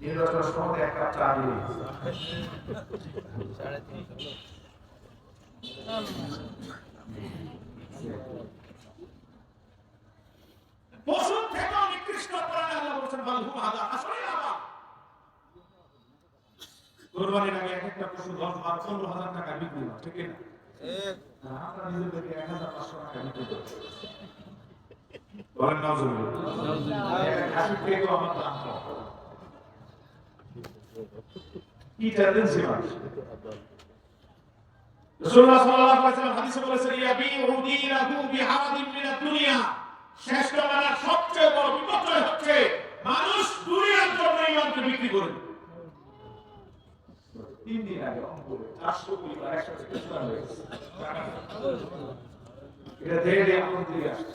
নির্বাচনের সময় এক কাপ চা দিয়ে পশুর থেকেও নিকৃষ্ট প্রাণী আল্লাহ বলেছেন বালহুম হাদা আসলে হাদা কোরবানির আগে এক একটা পশু দশ বার পনেরো হাজার টাকা বিক্রি ঠিক না? আমরা নিজেদেরকে এক হাজার পাঁচশো টাকা বিক্রি করি। বলেন আমার দাম। কি টেন্ডেন্সি মানুষ রাসূলুল্লাহ সাল্লাল্লাহু আলাইহি ওয়াসাল্লাম হাদিসে বলেছেন ইয়াবিউ দীনাহু বিহাদিন মিনাদ দুনিয়া। শ্রেষ্ঠ মানার সবচেয়ে বড় বিপর্যয় হচ্ছে মানুষ দুনিয়ার জন্য ইমানকে বিক্রি করে তিন দিন আগে রংপুরে চারশো পরিবার একসাথে এটা ধীরে ধীরে আমাদের দিকে আসছে।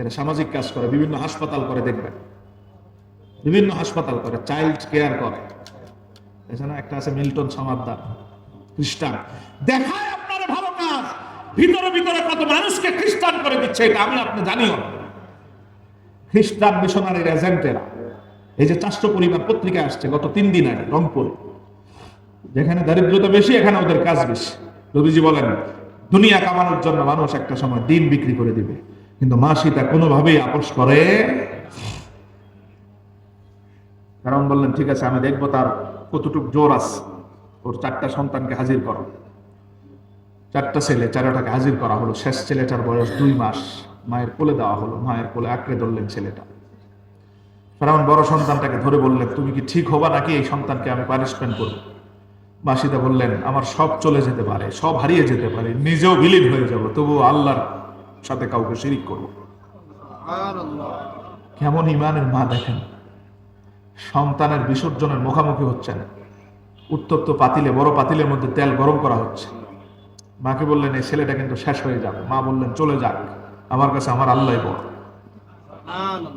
এরা সামাজিক কাজ করে, বিভিন্ন হাসপাতাল করে, দেখবেন। বিভিন্ন হাসপাতাল করে চাইল্ড কেয়ার করে। এছাড়া একটা আছে মিল্টন সমাদ্দার, খ্রিস্টান। দেখায় আপনার ভালো কাজ। ভিতরে ভিতরে কত মানুষকে খ্রিস্টান করে দিচ্ছে, এটা আমি আপনি জানিও। খ্রিস্টান মিশনারির এজেন্টেরা এই যে চারশো পরিবার পত্রিকা আসছে গত তিন দিন আগে, রংপুরে। যেখানে দারিদ্রতা বেশি, এখানে ওদের কাজ বেশি। রবিজি বলেন, দুনিয়া কামানোর জন্য মানুষ একটা সময় দিন বিক্রি করে দিবে। কিন্তু মা সীতা কোনোভাবেই আপোষ করে। কারণ বললেন, ঠিক আছে, আমি দেখব তার কতটুক জোর আছে। ওর চারটা সন্তানকে হাজির করো। চারটা ছেলে, চারটাকে হাজির করা হলো। শেষ ছেলেটার বয়স দুই মাস। মায়ের কোলে দেওয়া হলো। মায়ের কোলে আঁকড়ে ধরলেন ছেলেটা। ফেরাউন বড় সন্তানটাকে ধরে বললেন, তুমি কি ঠিক হবা নাকি এই সন্তানকে আমি পানিশমেন্ট করব? মাসিদা বললেন, আমার সব চলে যেতে পারে, সব হারিয়ে যেতে পারে, নিজেও বিলীন হয়ে যাব। তবু আল্লাহর সাথে কাউকে শিরিক করব। কেমন ইমানের মা দেখেন? সন্তানের বিসর্জনের মুখামুখি হচ্ছেন। উত্তপ্ত পাতিলে বড় পাতিলের মধ্যে তেল গরম করা হচ্ছে। মাকে বললেন এই ছেলেটা কিন্তু শেষ হয়ে যাবে। মা বললেন চলে যাক। আমার কাছে আমার আল্লাহ বড়।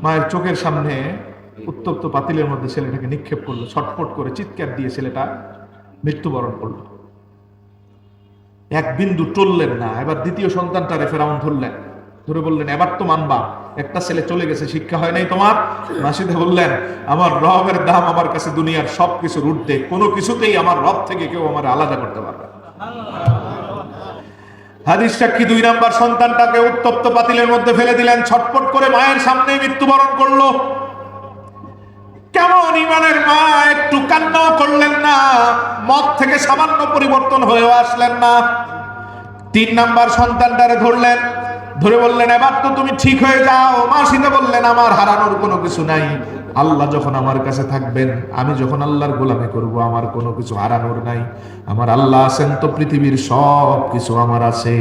মায়ের চোখের সামনে উত্তপ্ত পাতিলের মধ্যে ছেলেটাকে নিক্ষেপ করল ছটফট করে চিৎকার দিয়ে ছেলেটা মৃত্যুবরণ করল। এক বিন্দু টললেন না। এবার দ্বিতীয় সন্তানটারে ফেরাউন ধরলেন। ধরে বললেন, এবার তো মানবা, একটা ছেলে চলে গেছে, শিক্ষা হয় নাই তোমার? মাসিদে বললেন, আমার রবের দাম আমার কাছে দুনিয়ার সব কিছুর ঊর্ধ্বে। কোনো কিছুতেই আমার রব থেকে কেউ আমার আলাদা করতে পারবে। হাদিস সাক্ষী দুই নাম্বার সন্তানটাকে উত্তপ্ত পাতিলের মধ্যে ফেলে দিলেন, ছটপট করে মায়ের সামনে মৃত্যুবরণ করল। কেমন ইমানের মা একটু কান্নাও করলেন না? মত থেকে সামান্য পরিবর্তন হয়েও আসলেন না। তিন নাম্বার সন্তানটারে ধরলেন ধরে বললেন, এবার তো তুমি ঠিক হয়ে যাও। মা সীতা বললেন, আমার হারানোর কোনো কিছু নাই। আল্লাহ যখন আমার কাছে থাকবেন, আমি যখন আল্লাহর গোলামি করব, আমার কোনো কিছু হারানোর নাই। আমার আল্লাহ আছেন তো পৃথিবীর সব কিছু আমার আছে।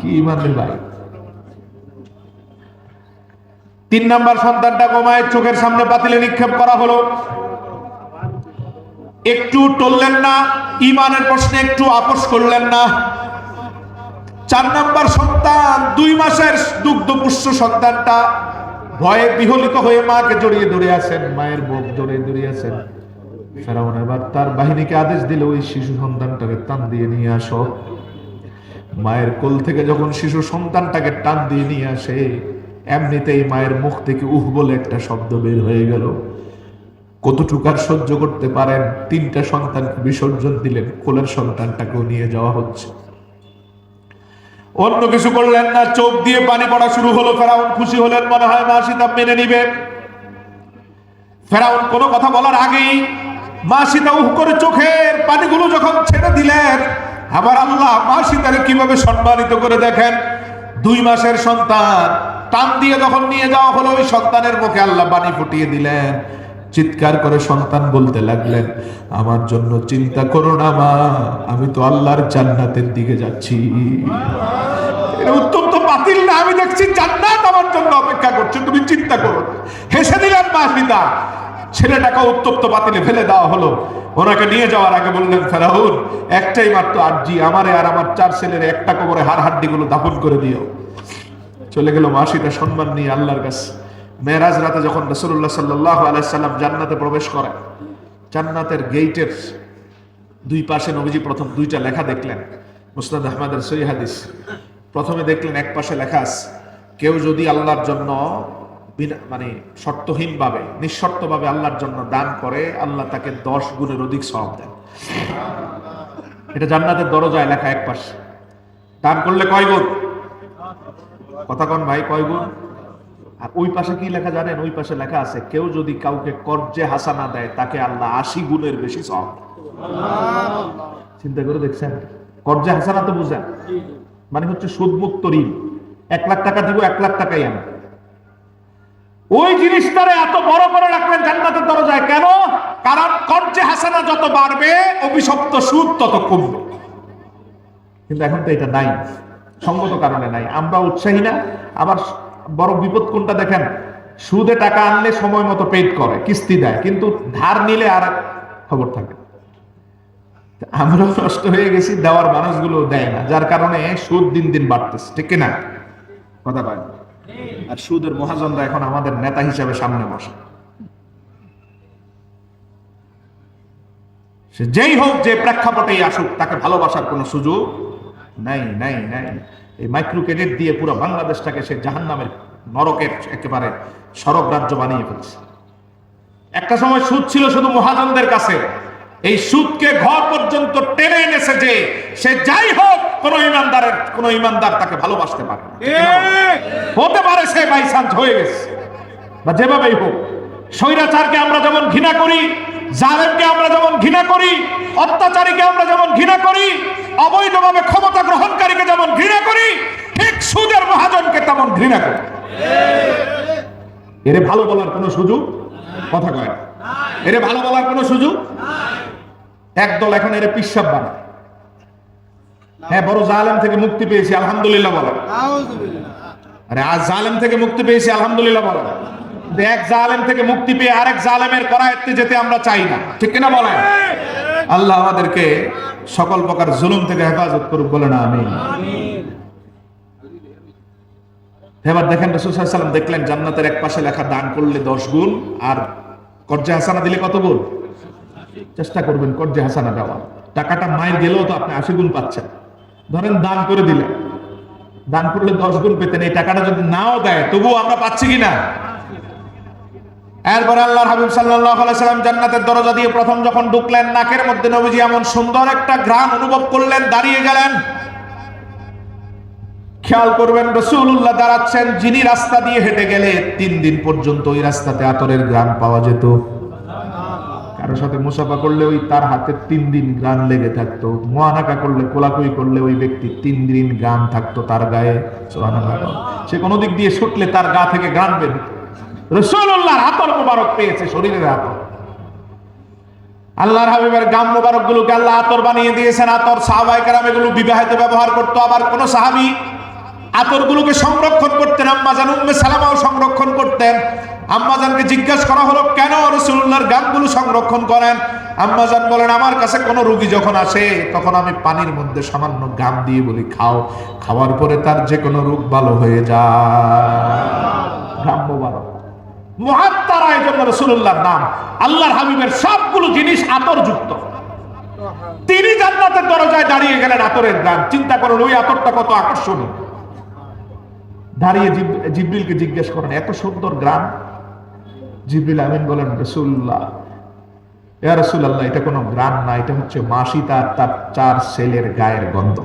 কি মানে ভাই? তিন নাম্বার সন্তানটা গোমায়ের চোখের সামনে পাতিলে নিক্ষেপ করা হলো। একটু টললেন না ইমানের প্রশ্নে একটু আপোষ করলেন না। চার নাম্বার সন্তান, দুই মাসের দুগ্ধপুষ্ট সন্তানটা ভয়ে বিহলিত হয়ে মাকে জড়িয়ে ধরে আছেন, মায়ের বুক জড়িয়ে ধরে আছেন। ফেরাউন এবার তার বাহিনীকে আদেশ দিল, ওই শিশু সন্তানটাকে টান দিয়ে নিয়ে আসো। মায়ের কোল থেকে যখন শিশু সন্তানটাকে টান দিয়ে নিয়ে আসে এমনিতেই মায়ের মুখ থেকে উহ বলে একটা শব্দ বের হয়ে গেল। কতটুকু আর সহ্য করতে পারেন? তিনটা সন্তানকে বিসর্জন দিলেন, কোলের সন্তানটাকেও নিয়ে যাওয়া হচ্ছে। অন্য কিছু করলেন না, চোখ দিয়ে পানি পড়া শুরু হলো, ফেরাউন খুশি হলেন, মনে হয় মা সীতা মেনে নিবে। ফেরাউন কোনো কথা বলার আগেই মা সীতা উহ করে চোখের পানিগুলো যখন ছেড়ে দিলেন, আবার আল্লাহ মা সীতাকে কীভাবে সম্মানিত করে দেখেন? দুই মাসের সন্তান টান দিয়ে যখন নিয়ে যাওয়া হলো, ওই সন্তানের মুখে আল্লাহ পানি ফুটিয়ে দিলেন। চিৎকার করে সন্তান বলতে লাগলেন, আমার জন্য চিন্তা করো না মা, আমি তো আল্লাহর জান্নাতের দিকে যাচ্ছি। বাতিল না, আমি দেখছি জান্নাত আমার জন্য অপেক্ষা করছে, তুমি চিন্তা করো হেসে দিলেন মাসিদা ছেলেটাকে উত্তপ্ত বাতিলে ফেলে দেওয়া হলো। ওনাকে নিয়ে যাওয়ার আগে বললেন, ফেরাউন, একটাই মাত্র আরজি, আমারে আর আমার চার ছেলের একটা কবরে হাড় হাড্ডি গুলো দাফন করে দিও। চলে গেল মাসিটা সম্মান নিয়ে আল্লাহর কাছে। মেরাজ রাতে যখন রসুল্লাহ সাল্লাহ আলাইসাল্লাম জান্নাতে প্রবেশ করে, জান্নাতের গেইটের দুই পাশে নবীজি প্রথম দুইটা লেখা দেখলেন। মুসনাদ আহমদের সই হাদিস। প্রথমে দেখলেন এক পাশে লেখা আছে, কেউ যদি আল্লাহর জন্য মানে শর্তহীনভাবে, নিঃশর্তভাবে আল্লাহর জন্য দান করে, আল্লাহ তাকে দশ গুণের অধিক সব দেন। এটা জান্নাতের দরজায় লেখা এক পাশে। দান করলে কয় গুণ? কথা কন ভাই কয় গুণ আর ওই পাশে কি লেখা জানেন? ওই পাশে লেখা আছে কেউ যদি কাউকে কর্জে হাসানা দেয় তাকে আল্লাহ আশি গুণের বেশি সব চিন্তা করে দেখছেন? কর্জে হাসানা তো বুঝেন। মানে হচ্ছে সুদমুক্ত ঋণ। এক লাখ টাকা দিব এক লাখ টাকাই আমি ওই জিনিসটারে এত বড় করে রাখলেন জান্নাতের দরজায় কেন? কারণ কর্জে হাসানা যত বাড়বে অভিশপ্ত সুদ তত কমবে। কিন্তু এখন তো এটা নাই। সঙ্গত কারণে নাই। আমরা উৎসাহী না। আবার বড় বিপদ কোনটা দেখেন? সুদে টাকা আনলে সময় মতো পেড করে, কিস্তি দেয়, কিন্তু ধার নিলে আর খবর থাকে। আমরাও নষ্ট হয়ে গেছি, দেওয়ার মানুষগুলো দেয় না, যার কারণে সুদ দিন দিন বাড়তেছে, ঠিক না কথা কয় আর সুদের মহাজনরা এখন আমাদের নেতা হিসাবে সামনে বসে। সে যেই হোক যে প্রেক্ষাপটেই আসুক, তাকে ভালোবাসার কোনো সুযোগ নাই নাই নাই। এই মাইক্রো ক্রেডিট দিয়ে পুরো বাংলাদেশটাকে সে জাহান্নামের নরকের একেবারে সরব রাজ্য বানিয়ে ফেলছে। একটা সময় সুদ ছিল শুধু মহাজনদের কাছে। এই সুদকে ঘর পর্যন্ত টেনে এনেছে যে সে যাই হোক কোন ইমানদারের কোন ইমানদার তাকে ভালোবাসতে পারে। হতে পারে সে বাই চান্স হয়ে গেছে। বা যেভাবেই হোক স্বৈরাচারকে আমরা যেমন ঘৃণা করি জালেমকে আমরা যেমন ঘৃণা করি অত্যাচারীকে আমরা যেমন ঘৃণা করি অবৈধভাবে ক্ষমতা গ্রহণকারীকে যেমন ঘৃণা করি ঠিক সুদের মহাজনকে তেমন ঘৃণা করি। এরে ভালো বলার কোনো সুযোগ? কথা কয় না। এরে ভালো বলার কোনো সুযোগ? একদল এখন এরে পিসাব বানায়। হ্যাঁ বড় জালেম থেকে মুক্তি পেয়েছি আলহামদুলিল্লাহ বলো আরে আজ জালেম থেকে মুক্তি পেয়েছি আলহামদুলিল্লাহ বলো এক জালেম থেকে মুক্তি পেয়ে আরেক জালেমের করায়ত্তে যেতে আমরা চাই না। ঠিক কিনা বলেন? আল্লাহ আমাদেরকে সকল প্রকার জুলুম থেকে হেফাজত করুক বলে না আমি এবার দেখেন রসুলাম দেখলেন জান্নাতের এক পাশে লেখা, দান করলে দশ গুণ আর কর্জে হাসানা দিলে কত গুণ? চেষ্টা করবেন কর্জে হাসানা দেওয়া। টাকাটা মায়ের গেলেও তো আপনি আশি গুণ পাচ্ছেন। ধরেন দান করে দিলেন। দান করলে দশ গুণ পেতেন। এই টাকাটা যদি নাও দেয়, তবুও আমরা পাচ্ছি কিনা এরপরে আল্লাহর হাবিব আলাইহি সাল্লাম জান্নাতের দরজা দিয়ে প্রথম যখন ঢুকলেন, নাকের মধ্যে নবীজি এমন সুন্দর একটা ঘ্রাণ অনুভব করলেন, দাঁড়িয়ে গেলেন। খেয়াল করবেন রসুল্লাহ দাঁড়াচ্ছেন, যিনি রাস্তা দিয়ে হেঁটে গেলে তিন দিন পর্যন্ত ওই রাস্তাতে আতরের গ্রাম পাওয়া যেত। কারও সাথে মুসাফা করলে ওই তার হাতে তিন দিন গান লেগে থাকতো। মহানাকা করলে কোলাকুই করলে ওই ব্যক্তি তিন দিন গান থাকতো তার গায়ে। সে কোনো দিক দিয়ে ছুটলে তার গা থেকে গান বের হতো। রসুল্লাহর হাতর মোবারক পেয়েছে শরীরের হাতর আল্লাহর হাবিবের গাম মোবারক গুলোকে আল্লাহ আতর বানিয়ে দিয়েছেন, আতর সাহাবাই এগুলো বিবাহিত ব্যবহার করতো। আবার কোন সাহাবি আতরগুলোকে সংরক্ষণ করতেন, আম্মাজান উম্মে সালামাও সংরক্ষণ করতেন। আম্মাজানকে জিজ্ঞাসা করা হলো, কেন রসুল্লাহর গামগুলো সংরক্ষণ করেন? আম্মাজান বলেন, আমার কাছে কোনো রুগী যখন আসে, তখন আমি পানির মধ্যে সামান্য গাম দিয়ে বলি, খাও, খাওয়ার পরে তার যে কোনো রোগ ভালো হয়ে যায় গাম মোবারক। মহাত্মারা এই রসুল্লাহর নাম। আল্লাহর হাবিবের সবগুলো জিনিস আতর যুক্ত তিনি জান্নাতের দরজায় দাঁড়িয়ে গেলেন আতরের গান চিন্তা করেন, ওই আতরটা কত আকর্ষণীয়। দাঁড়িয়ে জিব- জিবরিলকে জিজ্ঞেস করেন, এত সুন্দর গ্রাম? জিবরিল আমিন বলেন রসুল্লাহ ইয়া রসুল্লাহ এটা কোনো গ্রাম না, এটা হচ্ছে মাসি তার তার চার ছেলের গায়ের গন্ধ।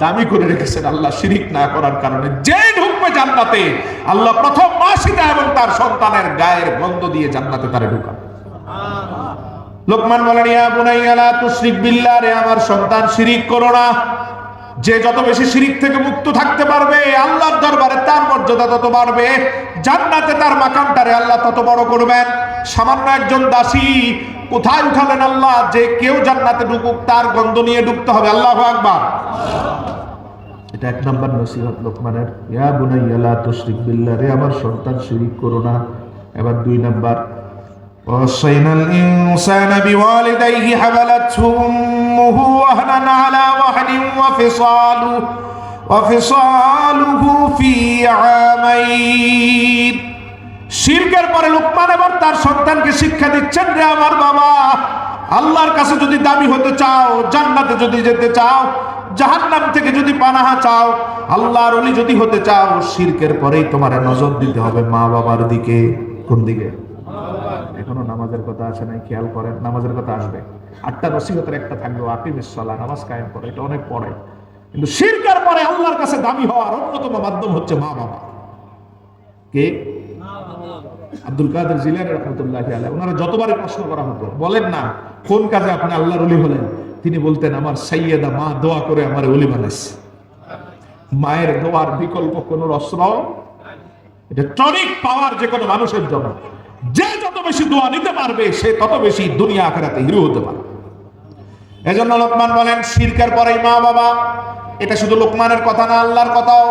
দামি করে রেখেছেন আল্লাহ, শিরিক না করার কারণে। যে ঢুকবে জান্নাতে, আল্লাহ প্রথম মাসিদা এবং তার সন্তানের গায়ের গন্ধ দিয়ে জান্নাতে তারে ঢুকান। লোকমান বলেন, ইয়া বুনাইয়া, লা তুশরিক বিল্লাহ রে, আমার সন্তান শিরিক করো না। যে যত বেশি শিরিক থেকে মুক্ত থাকতে পারবে, আল্লাহর দরবারে তার মর্যাদা তত বাড়বে। জান্নাতে তার মাকামটারে আল্লাহ তত বড় করবেন। সামান্য একজন দাসী, কোথায় উঠালেন আল্লাহ? যে কেউ জান্নাতে ঢুকুক, তার গন্ধ নিয়ে ঢুকতে হবে। আল্লাহ আকবার। এটা এক নম্বর নসিহত লোকমানের ইয়া বুনাইয়া লা তুশরিক বিল্লাহ রে আমার সন্তান শিরিক করো না এবার দুই নাম্বার ووصينا الإنسان بوالديه حملته أمه وهنا على وهن وفصاله وفصاله في عامين শিরকের পরে লোকমান এবার তার সন্তানকে শিক্ষা দিচ্ছেন রে আমার বাবা আল্লাহর কাছে যদি দামি হতে চাও জান্নাতে যদি যেতে চাও জাহান্নাম থেকে যদি পানাহা চাও, আল্লাহর অলি যদি হতে চাও, শিরকের পরেই তোমার নজর দিতে হবে মা বাবার দিকে। কোন দিকে? এখনও নামাজের কথা আছে নাই, খেয়াল করেন, নামাজের কথা আসবে। আটটা নসিহতের একটা থাকবে আকিম ইসলা নামাজ কায়েম করে, এটা অনেক পড়ে কিন্তু শিরকার পরে আল্লাহর কাছে দামি হওয়ার অন্যতম মাধ্যম হচ্ছে মা বাবা। কে? আব্দুল কাদের জিলানি রহমতুল্লাহ আলাইহি, ওনারা যতবারই প্রশ্ন করা হতো, বলেন না, কোন কাজে আপনি আল্লাহর ওলি হলেন? তিনি বলতেন আমার সাইয়েদা মা দোয়া করে আমার ওলি বানাইছে মায়ের দোয়ার বিকল্প কোন অস্ত্র এটা টনিক পাওয়ার যে কোনো মানুষের জন্য যে যত বেশি দোয়া নিতে পারবে সে তত বেশি দুনিয়া আখেরাতে হিরো হতে পারবে এজন্য লোকমান বলেন শিরকের পরেই মা বাবা এটা শুধু লোকমানের কথা না আল্লাহর কথাও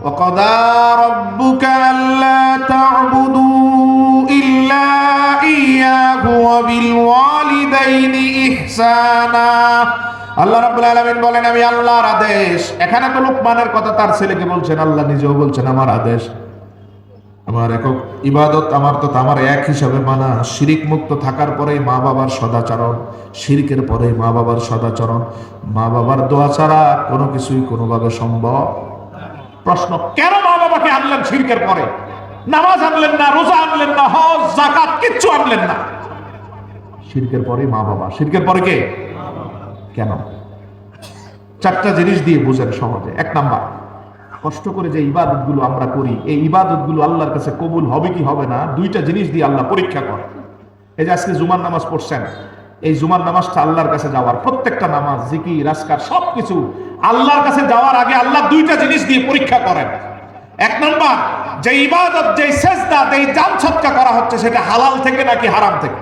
وقضى ربك ألا تعبدوا إلا إياه وبالوالدين ইহসানা আল্লাহ রাব্বুল আলামিন বলেন, আমি আল্লাহর আদেশ। এখানে তো লোকমানের কথা তার ছেলেকে বলছেন, আল্লাহ নিজেও বলছেন, আমার আদেশ, আমার একক ইবাদত, আমার তো আমার এক হিসাবে মানা। শিরিক মুক্ত থাকার পরেই মা বাবার সদাচরণ, শিরিকের পরেই মা বাবার সদাচরণ। মা বাবার দোয়া ছাড়া কোনো কিছুই কোনোভাবে সম্ভব। প্রশ্ন, কেন মা বাবাকে আনলেন শিরিকের পরে? নামাজ আনলেন না, রোজা আনলেন না, হজ জাকাত কিচ্ছু আনলেন না? শিরকের পরে মা বাবা। শিরকের পরে কে? কেন? চারটা জিনিস দিয়ে বুঝেন সমাজে এক নাম্বার, কষ্ট করে যে ইবাদতগুলো আমরা করি, এই ইবাদতগুলো আল্লাহর কাছে কবুল হবে কি হবে না, দুইটা জিনিস দিয়ে আল্লাহ পরীক্ষা করে এই যে আজকে জুমার নামাজ পড়ছেন, এই জুমার নামাজটা আল্লাহর কাছে যাওয়ার, প্রত্যেকটা নামাজ জিকি রাজকার, সবকিছু আল্লাহর কাছে যাওয়ার আগে আল্লাহ দুইটা জিনিস দিয়ে পরীক্ষা করেন। এক নম্বর, যে ইবাদত, যে সেজদা, যে জান সৎকা করা হচ্ছে, সেটা হালাল থেকে নাকি হারাম থেকে?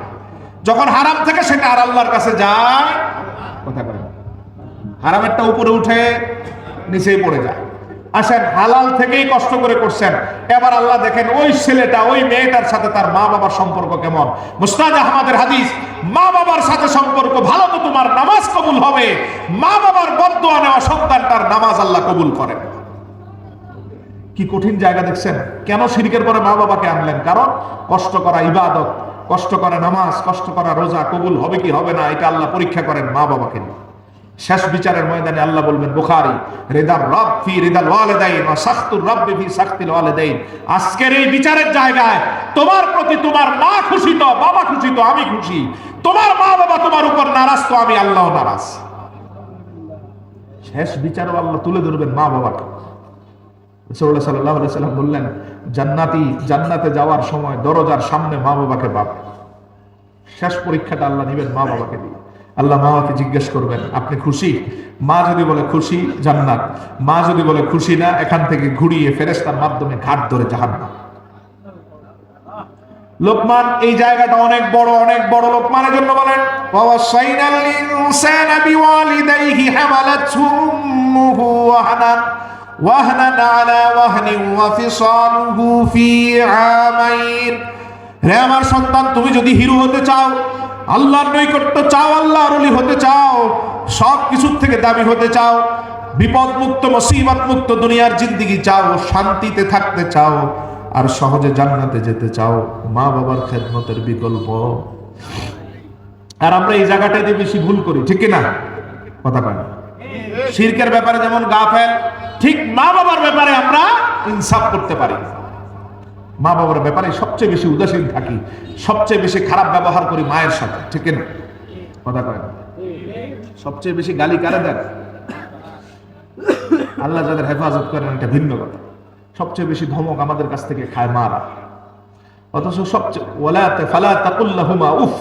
যখন হারাম থেকে সেটা আর আল্লাহর কাছে যায়, কথা করেন হারামেরটা উপরে উঠে নিচেই পড়ে যায়। আসেন, হালাল থেকেই কষ্ট করে করছেন। এবার আল্লাহ দেখেন ওই ছেলেটা, ওই মেয়েটার সাথে তার মা বাবার সম্পর্ক কেমন? মুস্তাদ আহমদের হাদিস মা বাবার সাথে সম্পর্ক ভালো তো তোমার নামাজ কবুল হবে। মা বাবার বদুয়া নেওয়া সন্তানটার নামাজ আল্লাহ কবুল করেন। কি কঠিন জায়গা দেখছেন? কেন শিরিকের পরে মা বাবাকে আনলেন? কারণ কষ্ট করা ইবাদত। কষ্ট করা নামাজ, কষ্ট করা রোজা কবুল হবে কি হবে না, এটা আল্লাহ পরীক্ষা করেন মা বাবাকে শেষ বিচারের ময়দানে আল্লাহ বলবেন, বুখারি, রিদার রব ফি রিদাল ওয়ালিদাইন ওয়া সাখতুর রব্বি ফি সাখতিল ওয়ালিদাইন। আজকের এই বিচারের জায়গায় তোমার প্রতি তোমার মা খুশি তো, বাবা খুশি তো, আমি খুশি। তোমার মা বাবা তোমার উপর নারাজ তো, আমি আল্লাহ নারাজ। শেষ বিচারও আল্লাহ তুলে ধরবেন মা বাবাকে। রাসূলুল্লাহ সাল্লাল্লাহু আলাইহি সাল্লাম বললেন জান্নাতি, জান্নাতে যাওয়ার সময় দরজার সামনে মা বাবাকে পাবে শেষ পরীক্ষাটা আল্লাহ নিবেন মা বাবাকে দিয়ে। আল্লাহ মা বাবাকে জিজ্ঞেস করবেন, আপনি খুশি? মা যদি বলে, খুশি, জান্নাত। মা যদি বলে, খুশি না, এখান থেকে ঘুরিয়ে ফেরেস্তার মাধ্যমে ঘাট ধরে জাহান্নাম। লোকমান, এই জায়গাটা অনেক বড় অনেক বড় লোকমানের জন্য বলেন ওয়াসাইনাল ইনসানা বিওয়ালিদাইহি হামালাতহু উম্মুহু ওয়াহনান আলা ওয়াহনিন ওয়া ফিসালুহু ফি আমাইন। হে আমার সন্তান, তুমি যদি হিরো হতে চাও, আল্লাহর নৈকট্য চাও, আল্লাহর অলি হতে চাও, সব কিছুর থেকে দাবি হতে চাও বিপদ মুক্ত মুসিবত মুক্ত দুনিয়ার জিন্দিগি চাও, শান্তিতে থাকতে চাও, আর সহজে জান্নাতে যেতে চাও মা বাবার খেদমতের বিকল্প। আর আমরা এই জায়গাটাতে বেশি ভুল করি, ঠিক না কথা কয় শিরকের ব্যাপারে যেমন গা গাফেল ঠিক মা বাবার ব্যাপারে আমরা ইনসাফ করতে পারি। মা বাবার ব্যাপারে সবচেয়ে বেশি উদাসীন থাকি, সবচেয়ে বেশি খারাপ ব্যবহার করি মায়ের সাথে, ঠিক না? কথা কয় সবচেয়ে বেশি গালি কারে দেন? আল্লাহ যাদের হেফাজত করেন, এটা ভিন্ন কথা। সবচেয়ে বেশি ধমক আমাদের কাছ থেকে খায় মারা। অথচ সবচেয়ে ওলাতে উফ!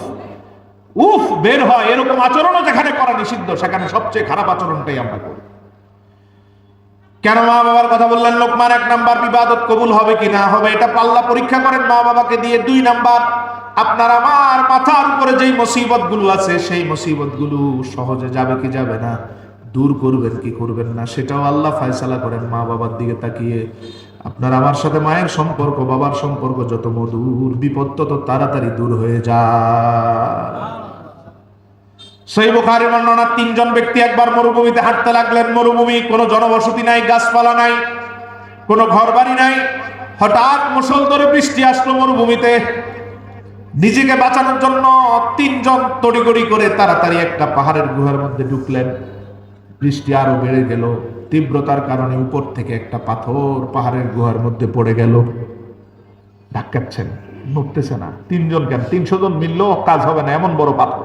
উফ, বের হয়, এরকম আচরণও যেখানে করা নিষিদ্ধ, সেখানে সবচেয়ে খারাপ আচরণটাই আমরা করি। কেন মা বাবার কথা বললেন লোকমান এক নাম্বার বিবাদত কবুল হবে কি না হবে? এটা পাল্লা পরীক্ষা করেন মা বাবাকে দিয়ে দুই নাম্বার। আপনার আমার মাথার উপরে যেই মুসিবতগুলো আছে, সেই মুসিবতগুলো সহজে যাবে কি যাবে না? দূর করবেন কি করবেন না? সেটাও আল্লাহ ফায়সালা করেন মা বাবার দিকে তাকিয়ে। আপনার আমার সাথে মায়ের সম্পর্ক, বাবার সম্পর্ক যত মধুর, বিপদ তত তাড়াতাড়ি দূর হয়ে যায়। সেই বুখারি বর্ণনা, তিনজন ব্যক্তি একবার মরুভূমিতে হাঁটতে লাগলেন, মরুভূমি, কোনো জনবসতি নাই, গাছপালা নাই, কোনো ঘরবাড়ি নাই। হঠাৎ মুসলধরে বৃষ্টি আসলো মরুভূমিতে। নিজেকে বাঁচানোর জন্য তিনজন তড়িগড়ি করে তাড়াতাড়ি একটা পাহাড়ের গুহার মধ্যে ঢুকলেন। বৃষ্টি আরও বেড়ে গেল, তীব্রতার কারণে উপর থেকে একটা পাথর পাহাড়ের গুহার মধ্যে পড়ে গেল। ধাক্কাচ্ছেন নড়তেছে না। তিনজন কেন? তিনশো জন মিললেও কাজ হবে না, এমন বড় পাথর।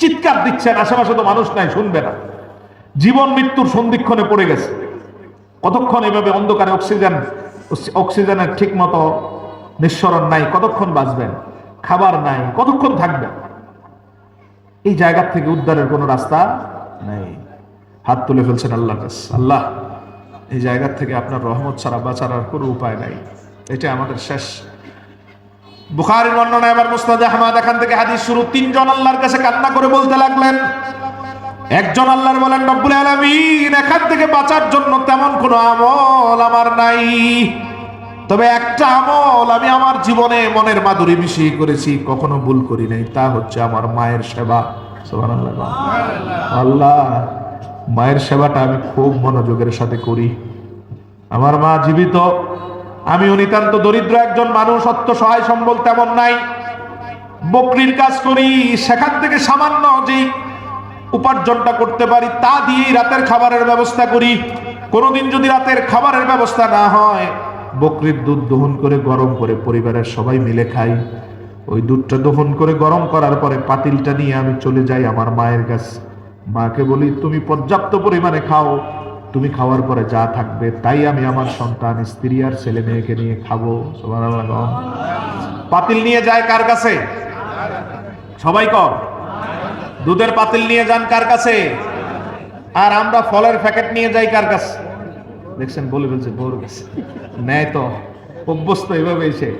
চিৎকার দিচ্ছেন আশেপাশে তো মানুষ নাই, শুনবে না। জীবন মৃত্যুর সন্ধিক্ষণে পড়ে গেছে। কতক্ষণ এভাবে অন্ধকারে অক্সিজেন, অক্সিজেনের ঠিক মতো নিঃসরণ নাই, কতক্ষণ বাঁচবেন? খাবার নাই, কতক্ষণ থাকবেন? এই জায়গা থেকে উদ্ধারের কোনো রাস্তা নেই। হাত তুলে ফেলছেন আল্লাহর কাছে। আল্লাহ, এই জায়গা থেকে আপনার রহমত ছাড়া বাঁচার আর কোনো উপায় নাই। এটা আমাদের শেষ বুখারীর বর্ণনা এবার মুস্তাদ আহমদ, এখান থেকে হাদিস শুরু। তিনজন আল্লাহর কাছে কান্না করে বলতে লাগলেন, একজন আল্লাহর বলেন, রব্বুল আলামিন, এখান থেকে বাঁচার জন্য তেমন কোনো আমল আমার নাই। তবে একটা আমল আমি আমার জীবনে মনের মাধুরী মিশিয়ে করেছি, কখনো ভুল করি নাই। তা হচ্ছে আমার মায়ের সেবা। আল্লাহ, মায়ের সেবাটা আমি খুব মনোযোগের সাথে করি। আমার মা জীবিত আমি নিতান্ত দরিদ্র একজন মানুষ অত্য সহায় সম্বল তেমন নাই। বকরির কাজ করি, সেখান থেকে সামান্য যে উপার্জনটা করতে পারি, তা দিয়েই রাতের খাবারের ব্যবস্থা করি। কোনোদিন যদি রাতের খাবারের ব্যবস্থা না হয়, বকরির দুধ দহন করে গরম করে পরিবারের সবাই মিলে খাই। ওই দুধটা দহন করে গরম করার পরে পাতিলটা নিয়ে আমি চলে যাই আমার মায়ের কাছে। মাকে বলি, তুমি পর্যাপ্ত পরিমাণে খাও তুমি খাওয়ার পরে যা থাকবে, তাই আমি আমার সন্তান, স্ত্রী আর ছেলে মেয়েকে নিয়ে খাব। পাতিল নিয়ে যায় কার কাছে? সবাই কর দুধের পাতিল নিয়ে যান কার কাছে? আর আমরা ফলের প্যাকেট নিয়ে যাই কার কাছে? দেখছেন, বলে বলছে বউর কাছে। নেয় তো, অভ্যস্ত এভাবে এসে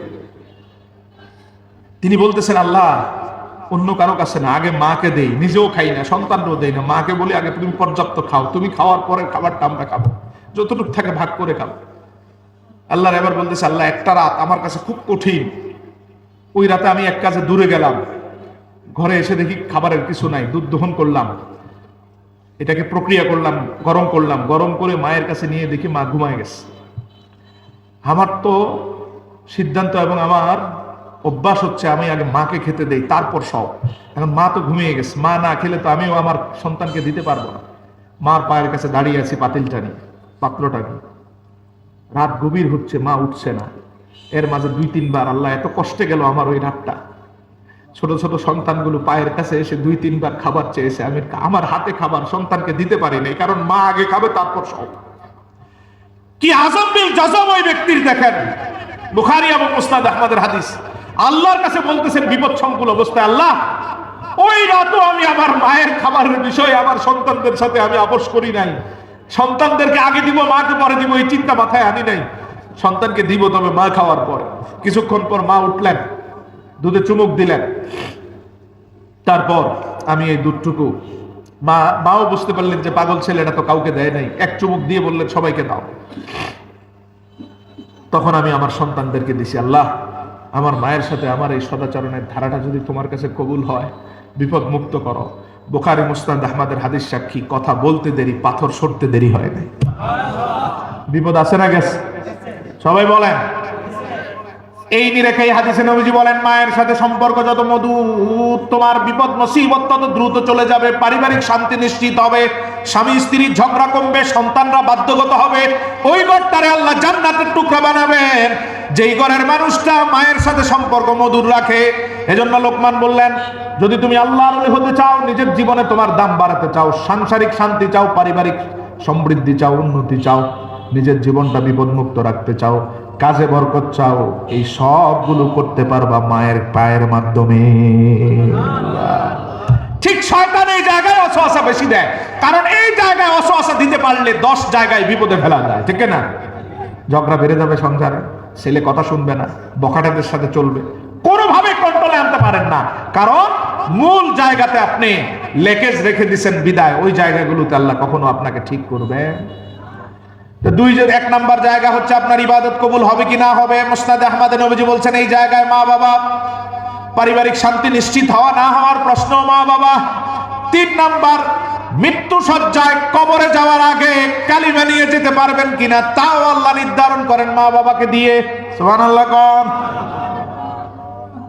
তিনি বলতেছেন, আল্লাহ অন্য কারও কাছে না, আগে মাকে দেই, নিজেও খাই না, সন্তানরাও দেই না। মাকে বলি, আগে তুমি পর্যাপ্ত খাও, তুমি খাওয়ার পরে খাবারটা আমরা খাব। যতটুকু থাকে ভাগ করে খাব। আল্লাহর এবার বলতেছে, আল্লাহ, একটা রাত আমার কাছে খুব কঠিন। ওই রাতে আমি এক কাজে দূরে গেলাম। ঘরে এসে দেখি খাবারের কিছু নাই, দুধ দহন করলাম। এটাকে প্রক্রিয়া করলাম, গরম করলাম। গরম করে মায়ের কাছে নিয়ে দেখি মা ঘুমায় গেছে। আমার তো সিদ্ধান্ত এবং আমার অভ্যাস হচ্ছে, আমি আগে মাকে খেতে দেই, তারপর সব। এখন মা তো ঘুমিয়ে গেছে, মা না খেলে তো আমিও আমার সন্তানকে দিতে পারব না। মার পায়ের কাছে দাঁড়িয়ে আছি পাতিলটা নিয়ে, পাত্রটা নিয়ে। রাত গভীর হচ্ছে, মা উঠছে না। এর মাঝে দুই, তিনবার, আল্লাহ এত কষ্টে গেল আমার ওই রাতটা। ছোট ছোট সন্তানগুলো পায়ের কাছে এসে দুই, তিনবার খাবার চেয়েছে। আমি আমার হাতে খাবার সন্তানকে দিতে পারি নাই, কারণ মা আগে খাবে, তারপর সব। কি আজম ওই ব্যক্তির দেখেন। বুখারী এবং মুস্তাদ আহমদের হাদিস। আল্লাহর কাছে বলতেছেন বিপদ সংকুল অবস্থায় আল্লাহ, ওই রাতও আমি আমার মায়ের খাবারের বিষয়ে আমার সন্তানদের সাথে আমি আপোষ করি নাই। সন্তানদেরকে আগে দিব, মাকে পরে দিব, এই চিন্তা মাথায় আনি নাই। সন্তানকে দিব তবে মা খাওয়ার পর। কিছুক্ষণ পর মা উঠলেন, দুধে চুমুক দিলেন। তারপর আমি এই দুধটুকু, মা, মাও বুঝতে পারলেন যে পাগল ছেলেটা তো কাউকে দেয় নাই। এক চুমুক দিয়ে বললেন, সবাইকে দাও। তখন আমি আমার সন্তানদেরকে দিছি, আল্লাহ আমার মায়ের সাথে আমার এই সদাচরণের ধারাটা যদি তোমার কাছে কবুল হয় বিপদ মুক্ত করো। বোখারি মুস্তাদ আহমদের হাদিস সাক্ষী, কথা বলতে দেরি, পাথর সরতে দেরি হয় নাই। বিপদ আছে না, গেছে? সবাই বলেন। এই নিরেখাই হাদিসে নবীজি বলেন, মায়ের সাথে সম্পর্ক যত মধুর, তোমার বিপদ মুসিবত তত দ্রুত চলে যাবে, পারিবারিক শান্তি নিশ্চিত হবে, স্বামী স্ত্রীর ঝগড়া কমবে, সন্তানরা বাধ্যগত হবে, ওই ঘরটারে আল্লাহ জান্নাতের টুকরা বানাবেন। যেই ঘরের মানুষটা মায়ের সাথে সম্পর্ক মধুর রাখে, এজন্য লোকমান বললেন, যদি তুমি আল্লাহর ওলি হতে চাও, নিজের জীবনে তোমার দাম বাড়াতে চাও, সাংসারিক শান্তি চাও, পারিবারিক সমৃদ্ধি চাও, উন্নতি চাও, নিজের জীবনটা বিপদমুক্ত রাখতে চাও কাজে বরকত চাও, এই সবগুলো করতে পারবা মায়ের পায়ের মাধ্যমে। ঠিক শয়তান এই জায়গায় অসহসা বেশি দেয়, কারণ এই জায়গায় অসহসা দিতে পারলে দশ জায়গায় বিপদে ফেলা যায়, ঠিক না? ঝগড়া বেড়ে যাবে সংসারে, ছেলে কথা শুনবে না, বখাটাদের সাথে চলবে। কোনোভাবে কন্ট্রোলে আনতে পারেন না, কারণ মূল জায়গাতে আপনি লেকেজ রেখে দিছেন বিদায়, ওই জায়গাগুলোতে আল্লাহ কখনো আপনাকে ঠিক করবে দুই যে এক নাম্বার জায়গা হচ্ছে আপনার ইবাদত কবুল হবে কি না হবে? মুস্তাদ আহমদ নবীজি বলছেন, এই জায়গায় মা বাবা, পারিবারিক শান্তি নিশ্চিত হওয়া না হওয়ার প্রশ্ন মা বাবা। তিন নাম্বার, মৃত্যু সজ্জায় কবরে যাওয়ার আগে কালিমা নিয়ে যেতে পারবেন কিনা তাও আল্লাহ নির্ধারণ করেন মা বাবাকে দিয়ে। সুবহানাল্লাহ কন।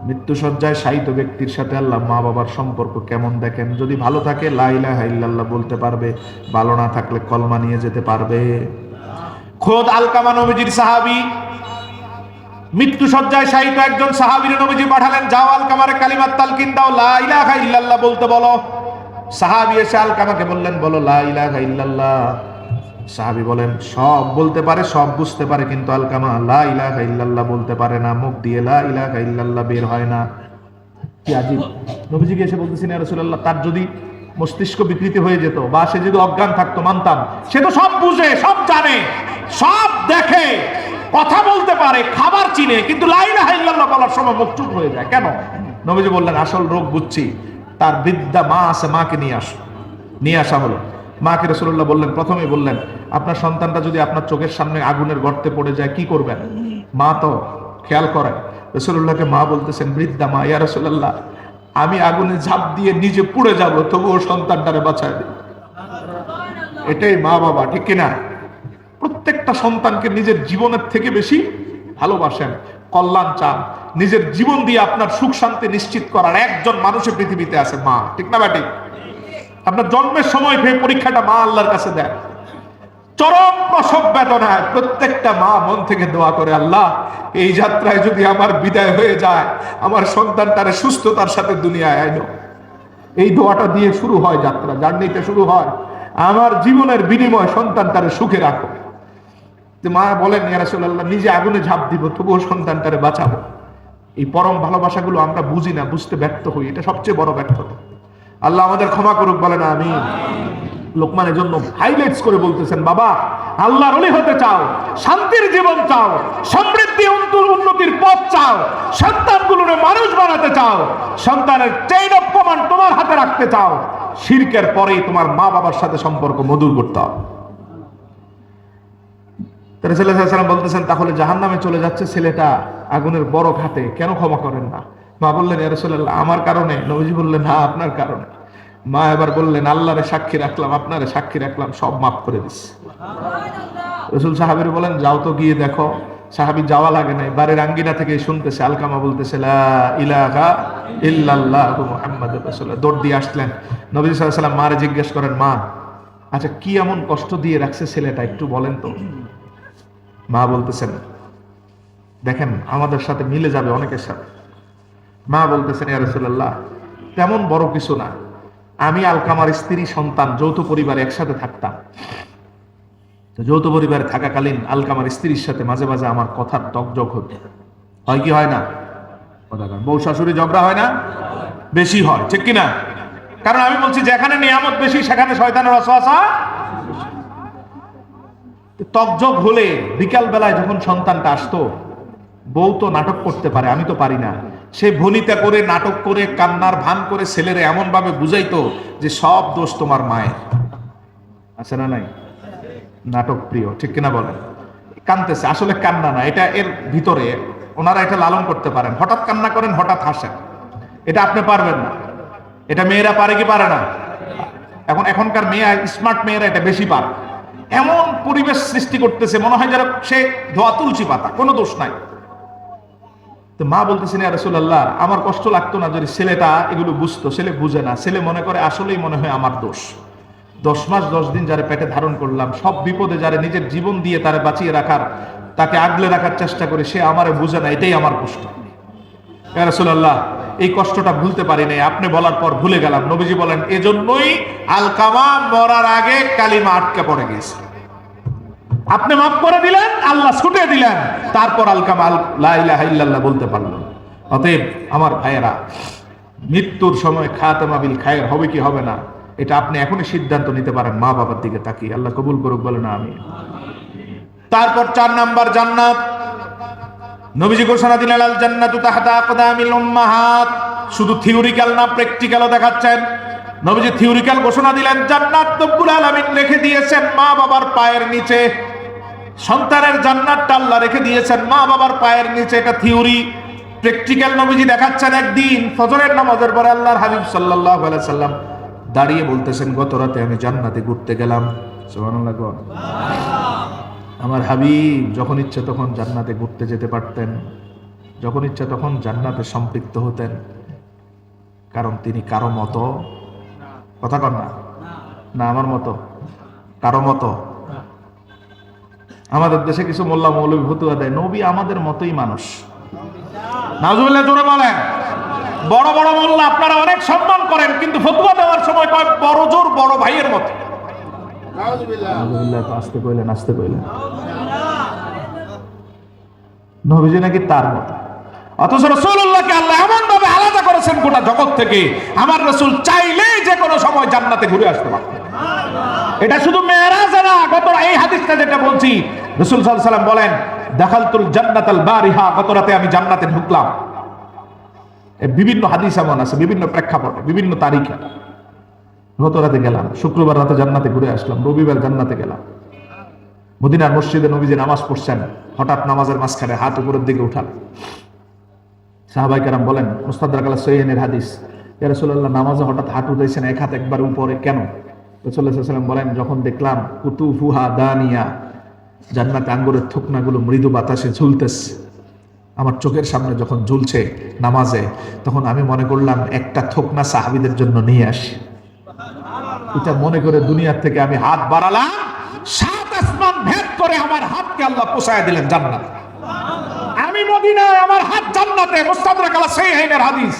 মৃত্যু সজ্জায় শায়িত ব্যক্তির সাথে আল্লাহ মা বাবার সম্পর্ক কেমন দেখেন? যদি ভালো থাকে লাইলা ইল্লাল্লাহ বলতে পারবে। ভালো না থাকলে কলমা নিয়ে যেতে পারবে। খোদ আলকামা নবীজির সাহাবী। মৃত্যু সজ্জায় শায়িত একজন সাহাবীর নবীজি পাঠালেন, যাও আলকামারে কালিমাত তালকিন দাও, লা ইলাহা ইল্লাল্লাহ বলতে বলো। সাহাবি এসে আলকামাকে বললেন, বলো, লা ইলাহা ইল্লাল্লাহ। সাহাবী বলেন, সব বলতে পারে, সব বুঝতে পারে, কিন্তু আলকামা লা ইলাহা ইল্লাল্লাহ বলতে পারে না। মুখ দিয়ে লা ইলাহা ইল্লাল্লাহ বের হয় না। কি আজিব। নবীজিকে এসে বলতেছেন রাসূলুল্লাহ, তার যদি মস্তিষ্ক বিকৃতি হয়ে যেত বা সে যদি অজ্ঞান থাকতো, মানতাম, সে তো সব বুঝে, সব জানে। সব দেখে, কথা বলতে পারে, খাবার চিনে, কিন্তু লাইলা হাইল্লাল্লাহ বলার সময় মুখ চুপ হয়ে যায়। কেন? নবীজি বললেন, আসল রোগ বুঝছি, তার বৃদ্ধা মা আছে, মাকে নিয়ে আস, নিয়ে আসা হলো। মাকে রসুল্লাহ বললেন প্রথমে বললেন, আপনার সন্তানটা যদি আপনার চোখের সামনে আগুনের গর্তে পড়ে যায়, কি করবেন? মা তো খেয়াল করেন রসুল্লাহকে মা বলতেছেন, বৃদ্ধা মা, ইয়া রসুল্লাহ আমি আগুনে ঝাঁপ দিয়ে নিজে পুড়ে যাব, তবুও সন্তানটারে বাঁচায় দিই এটাই মা বাবা ঠিক কিনা? প্রত্যেকটা সন্তানকে নিজের জীবনের থেকে বেশি ভালোবাসেন, কল্যাণ চান। নিজের জীবন দিয়ে আপনার সুখ শান্তি নিশ্চিত করার একজন মানুষের পৃথিবীতে আছে, মা। ঠিক না, ব্যাটি? আপনার জন্মের সময় পেয়ে পরীক্ষাটা মা আল্লাহর কাছে দেয় চরম প্রসব বেদনায় প্রত্যেকটা মা মন থেকে দোয়া করে, আল্লাহ, এই যাত্রায় যদি আমার বিদায় হয়ে যায়, আমার সন্তান সন্তানটারে সুস্থতার সাথে দুনিয়ায় আইনো এই দোয়াটা দিয়ে শুরু হয় যাত্রা, জার্নিতে শুরু হয়। আমার জীবনের বিনিময় সন্তান সন্তানটারে সুখে রাখো মা বলেন ইয়ারাসুল্লাহ নিজে আগুনে ঝাঁপ দিব, তবুও সন্তানটারে বাঁচাবো। এই পরম ভালোবাসাগুলো আমরা বুঝি না, বুঝতে ব্যর্থ হই। এটা সবচেয়ে বড় ব্যর্থতা। আল্লাহ আমাদের ক্ষমা করুক বলে না আমি লোকমানের জন্য হাইলাইটস করে বলতেছেন, বাবা, আল্লাহর অলি হতে চাও, শান্তির জীবন চাও, সমৃদ্ধি উন্নতির পথ চাও, সন্তানগুলোরে মানুষ বানাতে চাও, সন্তানের চেইন অফ কমান্ড তোমার হাতে রাখতে চাও। শিরকের পরেই তোমার মা বাবার সাথে সম্পর্ক মধুর করতে হবে। সাল্লাম বলতেছেন তাহলে জাহান নামে চলে যাচ্ছে ছেলেটা আগুনের বড় ঘাতে কেন ক্ষমা করেন না? মা বললেন ইয়ারসোল্লাহ আমার কারণে? নবীজি বললেন হ্যাঁ আপনার কারণে। মা এবার বললেন আল্লাহরে সাক্ষী রাখলাম আপনারে সাক্ষী রাখলাম সব মাফ করে দিস। রসুল সাহাবির বলেন যাও তো গিয়ে দেখো। সাহাবি যাওয়া লাগে নাই বাড়ির আঙ্গিনা থেকে শুনতেছে আলকামা বলতেছে দৌড় দিয়ে আসলেন। নবী সাল্লাম মারে জিজ্ঞেস করেন মা আচ্ছা কি এমন কষ্ট দিয়ে রাখছে ছেলেটা একটু বলেন তো? মা বলতেছেন, দেখেন, আমাদের সাথে মিলে যাবে অনেকের সাথে। মা বলতেছেন, ইয়া রাসূলুল্লাহ, তেমন বড় কিছু না। আমি আলকামার স্ত্রী, সন্তান, যৌথ পরিবারে একসাথে থাকতাম। তো যৌথ পরিবারে থাকাকালীন আলকামার স্ত্রীর সাথে মাঝে মাঝে আমার কথার টকজক হতো। হয় কি হয় না? বউ শাশুড়ি ঝগড়া হয় না? বেশি হয়, ঠিক কি না কারণ আমি বলছি, যেখানে নিয়ামত বেশি, সেখানে শয়তানের অসহাসা তকজক হলে বিকাল বেলায় যখন সন্তানটা আসতো, বউ তো নাটক করতে পারে, আমি তো পারি না। সে ভনিতা করে, নাটক করে, কান্নার ভান করে ছেলেরে এমন ভাবে বুঝাইতো যে সব দোষ তোমার মায়ের। আছে না নাই? নাটক প্রিয়, ঠিক কিনা বলেন? কানতেছে, আসলে কান্না না, এটা এর ভিতরে, ওনারা এটা লালন করতে পারেন। হঠাৎ কান্না করেন, হঠাৎ হাসেন। এটা আপনি পারবেন না। এটা মেয়েরা পারে কি পারে না? এখন এখনকার মেয়ে, স্মার্ট মেয়েরা এটা বেশি পারে। এমন পরিবেশ সৃষ্টি করতেছে, মনে হয় যেন সে ধোয়া তুলসী পাতা, কোনো দোষ নাই। তো মা বলতেছে বলতেছেন রসুল্লাহ আমার কষ্ট লাগতো না যদি ছেলেটা এগুলো বুঝতো। ছেলে বুঝে না। ছেলে মনে করে আসলেই মনে হয় আমার দোষ। দশ মাস, দশ দিন যারা পেটে ধারণ করলাম, সব বিপদে যারা নিজের জীবন দিয়ে তারা বাঁচিয়ে রাখার, তাকে আগলে রাখার চেষ্টা করে, সে আমারে বুঝে না। এটাই আমার কষ্ট। রসুল্লাহ এই কষ্টটা ভুলতে পারি নাই। আপনি বলার পর ভুলে গেলাম। নবীজি বলেন, এজন্যই আলকামা মরার আগে কালিমা আটকে পড়ে গেছে আপনি মাফ করে দিলেন, আল্লাহ ছুটে দিলেন। তারপর আল কামাল লাইল্লাহ বলতে পারল। অতএব আমার ভাইয়েরা, মৃত্যুর সময় খাতেমা বিল খায়ের হবে কি হবে না, এটা আপনি এখনই সিদ্ধান্ত নিতে পারেন, মা বাবার দিকে তাকিয়ে। আল্লাহ কবুল করুক বলে না আমি তারপর চার নাম্বার জান্নাত। নবীজি ঘোষণা দিলেন, আল জান্নাতু তাহতা আকদামিল উম্মাহাত। শুধু থিওরিক্যাল না প্র্যাকটিক্যালও দেখাচ্ছেন। নবীজি থিওরিক্যাল ঘোষণা দিলেন, জান্নাত রব্বুল আলামিন রেখে দিয়েছেন মা বাবার পায়ের নিচে। সন্তানের জান্নাতটা আল্লাহ রেখে দিয়েছেন মা বাবার পায়ের নিচে। এটা থিওরি প্র্যাকটিক্যাল নবীজি দেখাচ্ছেন একদিন, ফজরের নামাজের পরে আল্লাহর হাবিব সাল্লাল্লাহু আলাইহি সাল্লাম দাঁড়িয়ে বলতেছেন, গত রাতে আমি জান্নাতে ঘুরতে গেলাম। সুবহানাল্লাহ। আমার হাবিব যখন ইচ্ছে তখন জান্নাতে ঘুরতে যেতে পারতেন, যখন ইচ্ছে তখন জান্নাতে সম্পৃক্ত হতেন। কারণ তিনি কারও মতো। কথা কন না? না, আমার মতো। কারও মতো। আমাদের দেশে কিছু মোল্লা মৌলবী ফতুয়া দেয়, নবী আমাদের মতোই মানুষ। নাজুবিল্লাহ, জোরে বলেন। বড় বড় মোল্লা, আপনারা অনেক সম্মান করেন, কিন্তু ফতুয়া দেওয়ার সময় কয়, বড় জোর, বড় ভাইয়ের মতো। নাজুবিল্লাহ তো আসতে কইলেন আসতে কইলেন। নবীজি নাকি তার মতো। অথচ রসুল্লাহকে আল্লাহ এমন ভাবে আলাদা করেছেন গোটা জগৎ থেকে। আমার রসুল যে কোনো সময় জান্নাতে ঘুরে আসতে এটা শুধু মেয়েরাজে না, গত এই হাদিসটা যেটা বলছি, রসুল সাল্লাম বলেন, দেখালতুল জান্নাত আল বারিহা গত রাতে আমি জান্নাতে ঢুকলাম। বিভিন্ন হাদিস এমন আছে, বিভিন্ন প্রেক্ষাপটে, বিভিন্ন তারিখে। গত রাতে গেলাম, শুক্রবার রাতে জান্নাতে ঘুরে আসলাম, রবিবার জান্নাতে গেলাম। মদিনার মসজিদে নবীজি নামাজ পড়ছেন, হঠাৎ নামাজের মাঝখানে হাত উপরের দিকে উঠান সাহাবাই কারাম বলেন মুস্তাদাকালা সৈয়নের হাদিস। ইয়া নামাজে হঠাৎ হাত উঠেছেন এক হাত একবার উপরে কেন? ওয়াসাল্লাম বলেন, যখন দেখলাম, কুতুফুহা দানিয়া, জান্নাতে আঙ্গুরের থুকনাগুলো মৃদু বাতাসে ঝুলতেছে, আমার চোখের সামনে যখন ঝুলছে নামাজে, তখন আমি মনে করলাম, একটা থোকনা সাহাবিদের জন্য নিয়ে আসি। এটা মনে করে দুনিয়ার থেকে আমি হাত বাড়ালাম, সাত আসমান ভেদ করে আমার হাতকে আল্লাহ পোষায় দিলেন জান্নাত। আমি মদিনায়, আমার হাত জান্নাতে মুস্তাদরাক সেই সাহিহাইনের হাদিস।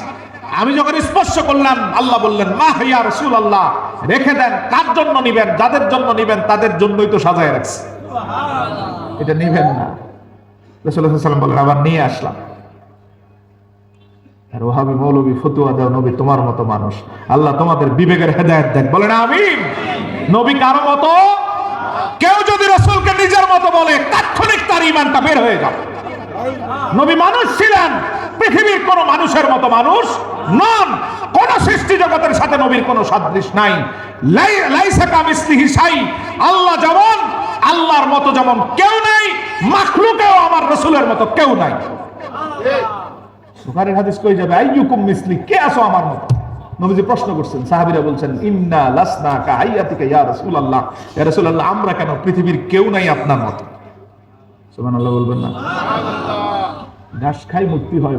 আমি যখন স্পর্শ করলাম, আল্লাহ বললেন, মা হিয়া রাসূল আল্লাহ রেখে দেন, কার জন্য নিবেন, যাদের জন্য নিবেন, তাদের জন্যই তো সাজায় রাখছে। এটা নিবেন না। আলাইহি ওয়াসাল্লাম বলেন আবার নিয়ে আসলাম। আর ওহাবি মৌলবী ফতুয়া দেও নবী তোমার মতো মানুষ। আল্লাহ তোমাদের বিবেকের হেদায়েত দেন। বলেন আমিন। নবী কারও মতো? কেউ যদি রসুলকে নিজের মতো বলে, তাৎক্ষণিক তার ইমানটা বের হয়ে যাবে। নবী মানুষ ছিলেন, পৃথিবীর কোন মানুষের মতো মানুষ নন। কোন সৃষ্টি জগতের সাথে নবীর কোনো সাদৃশ নাই। লাই- লাইসা কামিসলিহি শাই আল্লাহ যেমন, আল্লাহর মতো যেমন কেউ নেই, মাখলুকেও আমার রসুলের মতো কেউ নাই। বুখারীর হাদিস কই যাবে? আইয়ুকুম মিসলি কে আসো আমার মতো? নবীজি প্রশ্ন করছেন সাহাবিরা বলছেন ইন্না লাসনা কা আইয়াতিকা ইয়া রাসূলুল্লাহ। ইয়া রাসূলুল্লাহ আমরা কেন পৃথিবীর কেউ নাই আপনার মতো? সুবহানাল্লাহ বলবেন না। ঘাস খাই মুক্তি হয়।